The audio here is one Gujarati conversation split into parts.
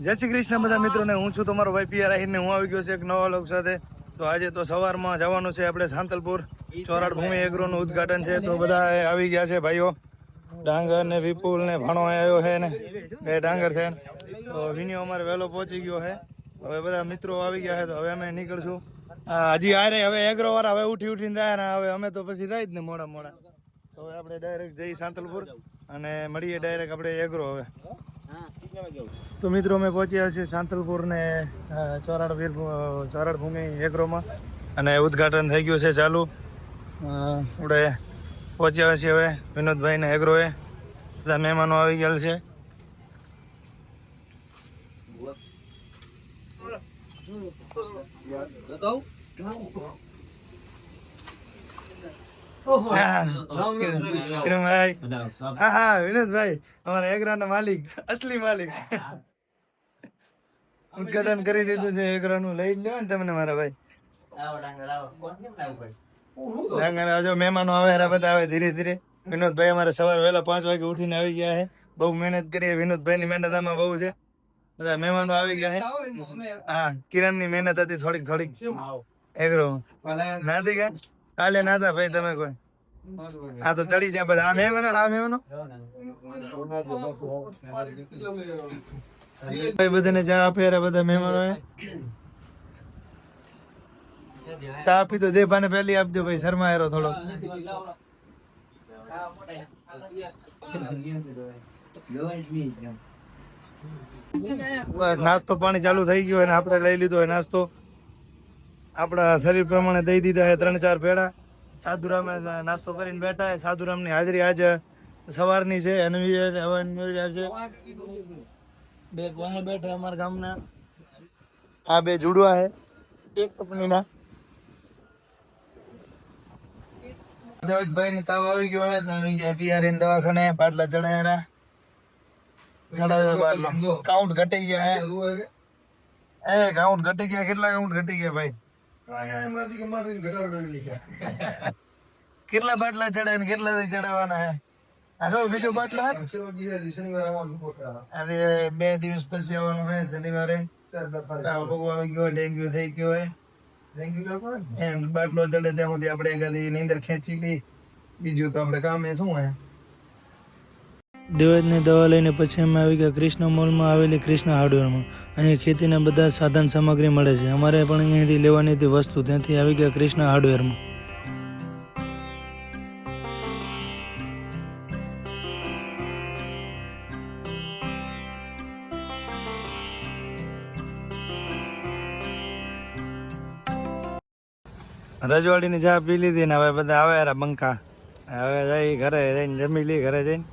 જય શ્રી કૃષ્ણ બધા મિત્રોને. હું છું તમારો ભાઈ પીઆર આહિરને હું આવી ગયો છે એક નવા લોક સાથે. તો આજે તો સવારમાં જવાનું છે આપણે સાંતલપુર. ચોરાડ ભૂમિ એગ્રોનું ઉદ્ઘાટન છે. તો બધા આવી ગયા છે ભાઈઓ. ડાંગર ને વિપુલ ને ભાણો આવ્યો છે ને. બે ડાંગર છે તો વિનિયો અમારે વહેલો પહોંચી ગયો છે. હવે બધા મિત્રો આવી ગયા છે. તો હવે અમે નીકળશું. આ હજી આરે હવે એગ્રો વાળા હવે ઉઠી ઉઠીને જાય ને હવે અમે તો પછી જાય જ ને મોડા મોડા. તો હવે આપણે ડાયરેક્ટ જઈ સાંતલપુર અને મળીએ ડાયરેક્ટ આપણે એગ્રો હવે. તો મિત્રો અમે પહોંચ્યા છીએ સાંતલપુર ને ચોરાડ વીર ચોરાડ ભૂમિ એગ્રોમાં અને ઉદ્ઘાટન થઈ ગયું છે ચાલુ. આપણે પહોંચ્યા છીએ હવે વિનોદભાઈ ને એગ્રોએ બધા મહેમાનો આવી ગયેલ છે. હા, કિરણભાઈ હા હા. વિનોદભાઈ અમારા એગ્રાના માલિક અસલી માલિક. ઉદ્ઘાટન કરી દીધું છે એગ્રાનું. લઈ જ લો ને તમને મારા ભાઈ. ડાંગર જો મહેમાનો આવે એરા બધા આવે ધીરે ધીરે. વિનોદભાઈ અમારે સવારે વહેલા પાંચ વાગે ઉઠીને આવી ગયા છે. બહુ મહેનત કરીએ વિનોદભાઈ ની મહેનત આમાં બહુ છે. બધા મહેમાનો આવી ગયા છે. હા કિરણની મહેનત હતી થોડીક થોડીક. એગ્રો. નથી ગયા? કાલે નાતા ભાઈ તમે કોઈ. હા, તો ચડી જાય બધા. આ મહેમાનો આ મહેમાનો ભાઈ, બધાને ચા આપે રે, બધા મહેમાનો ચા આપી તો દેભાને પહેલી આપજો ભાઈ, શર્મા થોડો. બસ, નાસ્તો પાણી ચાલુ થઈ ગયો અને આપણે લઈ લીધો નાસ્તો. આપણા શરીર પ્રમાણે દઈ દીધા છે ત્રણ ચાર પેડા સાધુરામે નાસ્તો કરીને બેઠા છે. સાધુરામની હાજરી આજે સવારની છે અને હવે નિર્ણય છે. બે વાહે બેઠા અમારા ગામના. આ બે જુડવા છે એક કંપનીના ભાઈ ને તાવ આવી ગયો આવી ગયા પીઆરએન દવાખાને પાટલા ચડાયા ચડાવ્યા પાટલા કાઉન્ટ ઘટી ગયા હે એ કાઉન્ટ ઘટી ગયા કેટલા કાઉન્ટ ઘટી ગયા ભાઈ? કેટલા બાટલા ચડાય ને કેટલા ચડાવવાના હે? આ જો બીજો બાટલો આજે બે દિવસ પછી આવવાનું હે શનિવારે. આવી ગયો ડેન્ગ્યુ થઈ ગયો હે. બાટલો ચડે ત્યાં સુધી આપણે નીંદર ખેંચી લઈ બીજું તો આપણે કામે શું હે? દેવાજની દવા લઈને પછી અમે આવી ગયા કૃષ્ણ મોલમાં આવેલી કૃષ્ણ હાર્ડવેરમાં. અહીં ખેતીના બધા સાધન સામગ્રી મળે છે. અમારે પણ અહીંયાથી લેવાની હતી વસ્તુ. ત્યાંથી આવી ગયા કૃષ્ણ હાર્ડવેરમાં. રજવાડીની ચા પી લીધી ને હવે બધા આવે બંકા. હવે જઈ ઘરે જઈને જમી લઈ ઘરે જઈને.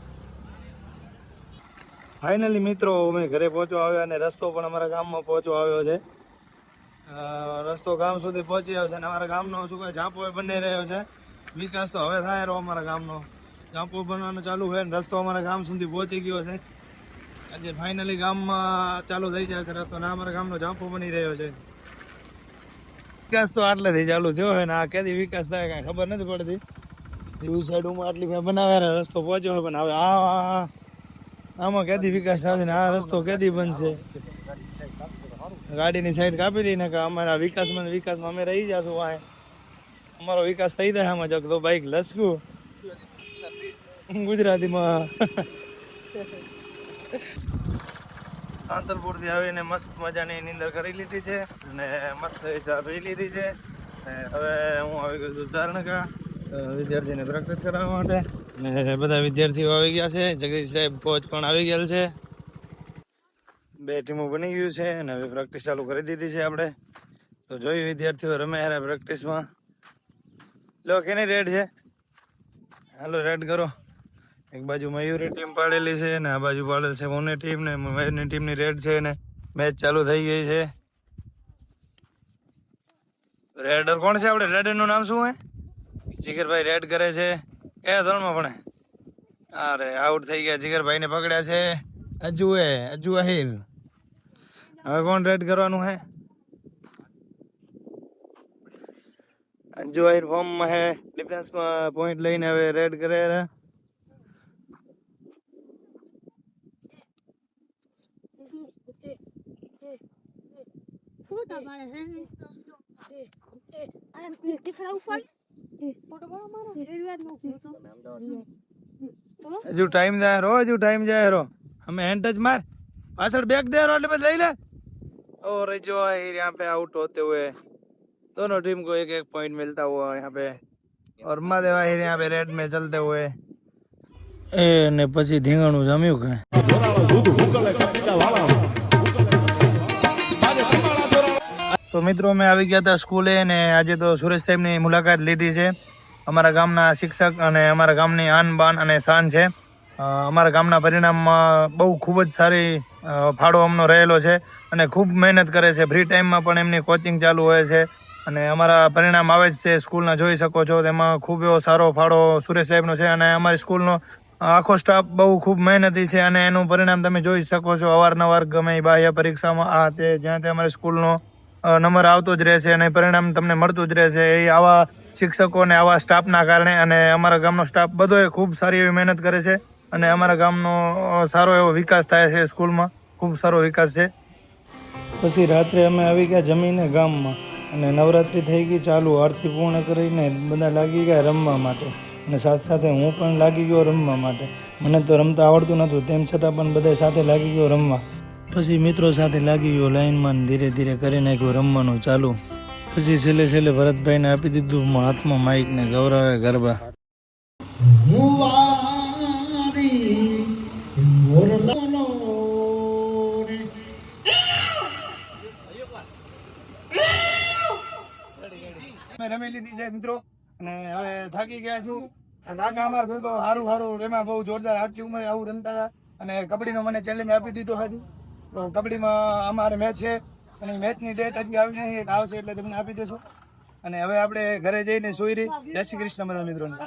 ફાઇનલી મિત્રો, અમે ઘરે પહોંચવા આવ્યા અને રસ્તો પણ અમારા ગામમાં પહોંચવા આવ્યો છે. રસ્તો ગામ સુધી પહોંચી આવ્યો છે અને અમારા ગામનો શું કહે, ઝાંપો બની રહ્યો છે. વિકાસ તો હવે થાય રહ્યો અમારા ગામનો. ઝાંપો બનવાનું ચાલુ છે ને રસ્તો અમારા ગામ સુધી પહોંચી ગયો છે. આજે ફાઇનલી ગામમાં ચાલુ થઈ જાય છે રસ્તો ને અમારા ગામનો ઝાંપો બની રહ્યો છે. વિકાસ તો આટલેથી ચાલુ થયો હોય ને આ કેદી વિકાસ થાય કાંઈ ખબર નથી પડતી. એવું સાઈડમાં આટલી ભાઈ બનાવે રસ્તો પહોંચ્યો હોય પણ હવે આ- આમાં કેદી વિકાસ થશે ને આ રસ્તો કેદી બનશે? ગાડીની સાઈડ કાપી લઈને કે અમારા વિકાસમાં વિકાસમાં અમે રહી જાશું વાંહે અમારો વિકાસ થઈ જાય આમાં જગ તો બાઈક લસકું. ગુજરાતીમાં. સાંતલપુરથી આવીને મસ્ત મજાની નીંદર કરી લીધી છે અને મસ્ત ચા પી લીધી છે. હવે હું આવી ગયો છું ધારણકા વિદ્યાર્થીને પ્રેક્ટિસ કરાવવા માટે. અને બધા વિદ્યાર્થીઓ આવી ગયા છે. જગદીશ સાહેબ કોચ પણ આવી ગયેલ છે. બે ટીમો બની ગયું છે અને હવે પ્રેક્ટિસ ચાલુ કરી દીધી છે આપણે. તો જોયું વિદ્યાર્થીઓ રમે હારે પ્રેક્ટિસમાં લો, કેની રેડ છે? હાલો રેડ કરો. એક બાજુ મયુરી ટીમ પાડેલી છે ને આ બાજુ પાડેલ છે મોની ટીમ ને. મયુરની ટીમની રેડ છે ને મેચ ચાલુ થઈ ગઈ છે. રેડર કોણ છે આપણે? રેડરનું નામ શું હે જીગરભાઈ રેડ કરે છે. કયા ધોરણમાં ભણે. અરે આઉટ થઈ ગયા જીગરભાઈ ને પકડ્યા છે. અજુ એ અજુ અહીર. હવે કોણ રેડ કરવાનું હે? અજુ અહિર ફોર્મમાં હે. ડિફેન્સમાં પોઈન્ટ લઈને હવે રેડ કરે છે શું તમારે હે? આ ટીફડા ઉપર? ફોટો પાડો મારો. જરૂરિયાત નથી. તો? હજુ ટાઈમ જાય રો હજુ ટાઈમ જાય રો हमें हैंड टच मार पासड़ बैग दे रो એટલે લઈ લે और जो यहाँ पे आउट होते हुए दोनों टीम को एक एक पॉइंट मिलता हुआ यहाँ पे और महादेव आहिर यहाँ पे रेड में चलते हुए એ ને પછી ધીંગાણું જમ્યું કે મિત્રો મેં આવી ગયા હતા સ્કૂલે અને આજે તો સુરેશ સાહેબની મુલાકાત લીધી છે. અમારા ગામના શિક્ષક અને અમારા ગામની આન બાન અને શાન છે. અમારા ગામના પરિણામમાં બહુ ખૂબ જ સારી ફાળો અમનો રહેલો છે અને ખૂબ મહેનત કરે છે. ફ્રી ટાઈમમાં પણ એમની કોચિંગ ચાલુ હોય છે અને અમારા પરિણામ આવે જ છે. સ્કૂલના જોઈ શકો છો, તેમાં ખૂબ એવો સારો ફાળો સુરેશ સાહેબનો છે અને અમારી સ્કૂલનો આખો સ્ટાફ બહુ ખૂબ મહેનતી છે અને એનું પરિણામ તમે જોઈ શકો છો. અવારનવાર ગમે બાહ્ય પરીક્ષામાં આ તે, જ્યાં તે અમારી સ્કૂલનો નંબર આવતો જ રહેશે અને પરિણામ તમને મળતું જ રહેશે. એ આવા શિક્ષકો અને આવા સ્ટાફના કારણે અને અમારા ગામનો સ્ટાફ બધોય ખૂબ સારી એવી મહેનત કરે છે અને અમારા ગામનો સારો એવો વિકાસ થાય છે સ્કૂલમાં. ખૂબ સારો વિકાસ છે. પછી રાત્રે અમે આવી ગયા જમીને ગામમાં અને નવરાત્રિ થઈ ગઈ, ચાલુ આરતી પૂર્ણ કરીને બધા લાગી ગયા રમવા માટે. અને સાથે સાથે હું પણ લાગી ગયો રમવા માટે. મને તો રમતા આવડતું નહોતું, તેમ છતાં પણ બધા સાથે લાગી ગયો રમવા. પછી મિત્રો સાથે લાગી ગયો લાઈનમાં ધીરે ધીરે કરી નાખ્યું રમવાનું ચાલુ. પછી છેલ્લે છેલ્લે ભરતભાઈને આપી દીધું હાથમાં માઇક ને ગૌરવે ગરબા. રમી લીધી છે મિત્રો. અને હવે થાકી ગયા છું. કાકા અમાર ભેગો સારું સારું એમાં બહુ જોરદાર આટલી ઉંમરે આવું રમતા હતા. અને કબડ્ડીનો મને ચેલેન્જ આપી દીધો હતી તો કબડ્ડીમાં અમારે મેચ છે. અને મેચની ડેટ હજી આવી નહીં આવશે એટલે તમને આપી દેશું. અને હવે આપણે ઘરે જઈને સુઈ રહી જય શ્રી કૃષ્ણ, બધા મિત્રોને.